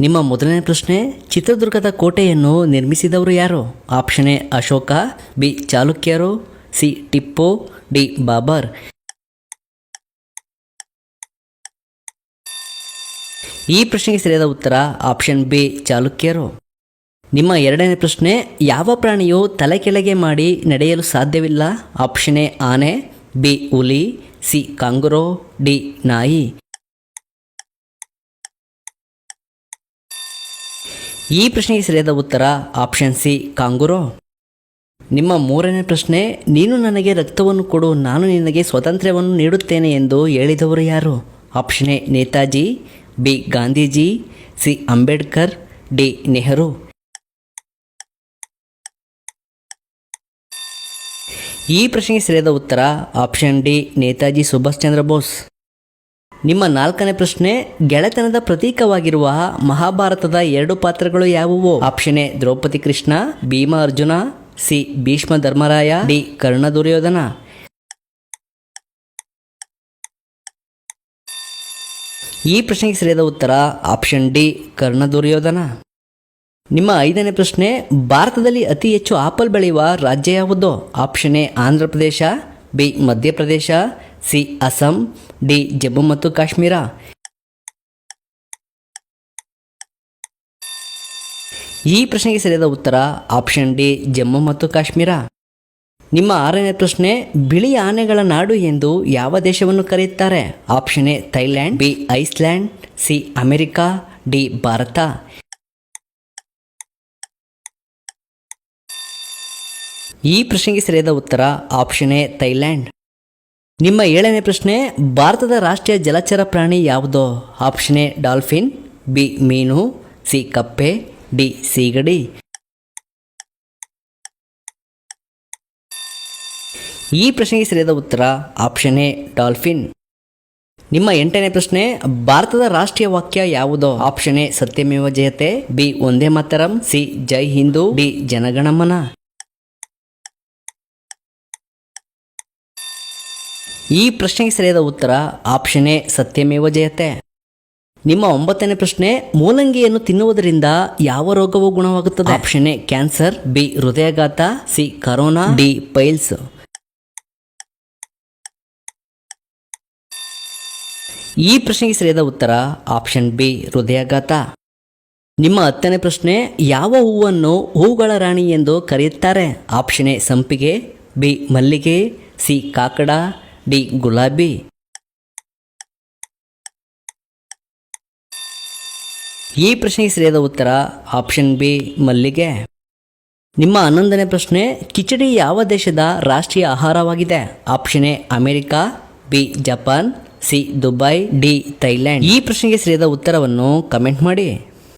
ನಿಮ್ಮ ಮೊದಲನೇ ಪ್ರಶ್ನೆ, ಚಿತ್ರದುರ್ಗದ ಕೋಟೆಯನ್ನು ನಿರ್ಮಿಸಿದವರು ಯಾರು? ಆಪ್ಷನ್ ಎ, ಅಶೋಕ, ಬಿ, ಚಾಲುಕ್ಯರು, ಸಿ, ಟಿಪ್ಪು, ಡಿ, ಬಾಬರ್. ಈ ಪ್ರಶ್ನೆಗೆ ಸರಿಯಾದ ಉತ್ತರ ಆಪ್ಷನ್ ಬಿ, ಚಾಲುಕ್ಯರು. ನಿಮ್ಮ ಎರಡನೇ ಪ್ರಶ್ನೆ, ಯಾವ ಪ್ರಾಣಿಯು ತಲೆ ಕೆಳಗೆ ಮಾಡಿ ನಡೆಯಲು ಸಾಧ್ಯವಿಲ್ಲ? ಆಪ್ಷನ್ ಎ, ಆನೆ, ಬಿ, ಹುಲಿ, ಸಿ, ಕಾಂಗ್ರೋ, ಡಿ, ನಾಯಿ. ಈ ಪ್ರಶ್ನೆಗೆ ಸರಿಯಾದ ಉತ್ತರ ಆಪ್ಷನ್ ಸಿ, ಕಾಂಗುರೋ. ನಿಮ್ಮ ಮೂರನೇ ಪ್ರಶ್ನೆ, ನೀನು ನನಗೆ ರಕ್ತವನ್ನು ಕೊಡು, ನಾನು ನಿನಗೆ ಸ್ವಾತಂತ್ರ್ಯವನ್ನು ನೀಡುತ್ತೇನೆ ಎಂದು ಹೇಳಿದವರು ಯಾರು? Option A, Netaji, B, Gandhiji, C, Ambedkar, D, Nehru. ಈ ಪ್ರಶ್ನೆಗೆ ಸರಿಯಾದ ಉತ್ತರ ಆಪ್ಷನ್ ಡಿ, ನೇತಾಜಿ ಸುಭಾಷ್ ಚಂದ್ರ ಬೋಸ್. ನಿಮ್ಮ ನಾಲ್ಕನೇ ಪ್ರಶ್ನೆ, ಗೆಳೆತನದ ಪ್ರತೀಕವಾಗಿರುವ ಮಹಾಭಾರತದ ಎರಡು ಪಾತ್ರಗಳು ಯಾವುವು? Option A, Draupadi Krishna, Bhima Arjuna, C, Bhishma Dharmaraya, D, Karna Duryodhana. ಈ ಪ್ರಶ್ನೆಗೆ ಸರಿಯಾದ ಉತ್ತರ ಆಪ್ಷನ್ ಡಿ, ಕರ್ಣ ದುರ್ಯೋಧನ. ನಿಮ್ಮ ಐದನೇ ಪ್ರಶ್ನೆ, ಭಾರತದಲ್ಲಿ ಅತಿ ಹೆಚ್ಚು ಆಪಲ್ ಬೆಳೆಯುವ ರಾಜ್ಯ ಯಾವುದು? Option A Andhra Pradesh B, Madhya Pradesh C Assam, D Jammu ಮತ್ತು ಕಾಶ್ಮೀರ. ಈ ಪ್ರಶ್ನೆಗೆ ಸರಿಯಾದ ಉತ್ತರ ಆಪ್ಷನ್ ಡಿ, ಜಮ್ಮು ಮತ್ತು ಕಾಶ್ಮೀರ. ನಿಮ್ಮ ಆರನೇ ಪ್ರಶ್ನೆ, ಬಿಳಿ ಆನೆಗಳ ನಾಡು ಎಂದು ಯಾವ ದೇಶವನ್ನು ಕರೆಯುತ್ತಾರೆ? Option A, Thailand, B, Iceland, C, America, D, Bharat. ಈ ಪ್ರಶ್ನೆಗೆ ಸರಿಯಾದ ಉತ್ತರ ಆಪ್ಷನ್ ಎ, ಥೈಲ್ಯಾಂಡ್. ನಿಮ್ಮ ಏಳನೇ ಪ್ರಶ್ನೆ, ಭಾರತದ ರಾಷ್ಟ್ರೀಯ ಜಲಚರ ಪ್ರಾಣಿ ಯಾವುದೋ? ಆಪ್ಷನ್ ಎ, ಡಾಲ್ಫಿನ್, ಬಿ, ಮೀನು, ಸಿ, ಕಪ್ಪೆ, ಡಿ, ಸೀಗಡಿ. ಈ ಪ್ರಶ್ನೆಗೆ ಸರಿಯಾದ ಉತ್ತರ, ಆಪ್ಷನ್ ಎ, ಡಾಲ್ಫಿನ್. ನಿಮ್ಮ ಎಂಟನೇ ಪ್ರಶ್ನೆ, ಭಾರತದ ರಾಷ್ಟ್ರೀಯ ವಾಕ್ಯ ಯಾವುದೋ? ಆಪ್ಷನ್ ಎ, ಸತ್ಯಮೇವ ಜಯತೆ, ಬಿ ಒಂದೇ ಮಾತರಂ, ಸಿ, ಜೈ ಹಿಂದೂ, ಡಿ, ಜನಗಣಮನ. ಈ ಪ್ರಶ್ನೆಗೆ ಸರಿಯಾದ ಉತ್ತರ ಆಪ್ಷನ್ ಎ ಸತ್ಯಮೇವ ಜಯತೆ. ನಿಮ್ಮ ಒಂಬತ್ತನೇ ಪ್ರಶ್ನೆ, ಮೂಲಂಗಿಯನ್ನು ತಿನ್ನುವುದರಿಂದ ಯಾವ ರೋಗವು ಗುಣವಾಗುತ್ತದೆ? ಆಪ್ಷನ್ ಎ ಕ್ಯಾನ್ಸರ್ ಬಿ ಹೃದಯಾಘಾತ ಸಿ ಕರೋನಾ ಡಿ ಪೈಲ್ಸ್ ಈ ಪ್ರಶ್ನೆಗೆ ಸರಿಯಾದ ಉತ್ತರ ಆಪ್ಷನ್ ಬಿ ಹೃದಯಾಘಾತ. ನಿಮ್ಮ ಹತ್ತನೇ ಪ್ರಶ್ನೆ, ಯಾವ ಹೂವನ್ನು ಹೂಗಳ ರಾಣಿ ಎಂದು ಕರೆಯುತ್ತಾರೆ? ಆಪ್ಷನ್ ಎ, ಸಂಪಿಗೆ ಬಿ ಮಲ್ಲಿಗೆ ಸಿ ಕಾಕಡ ಡಿ ಗುಲಾಬಿ ಈ ಪ್ರಶ್ನೆಗೆ ಸರಿಯಾದ ಉತ್ತರ ಆಪ್ಷನ್ ಬಿ, ಮಲ್ಲಿಗೆ. ನಿಮ್ಮ ಹನ್ನೊಂದನೇ ಪ್ರಶ್ನೆ, ಕಿಚಡಿ ಯಾವ ದೇಶದ ರಾಷ್ಟ್ರೀಯ ಆಹಾರವಾಗಿದೆ? Option A, America, B, Japan, C, Dubai, D, Thailand. ಈ ಪ್ರಶ್ನೆಗೆ ಸರಿಯಾದ ಉತ್ತರವನ್ನು ಕಮೆಂಟ್ ಮಾಡಿ.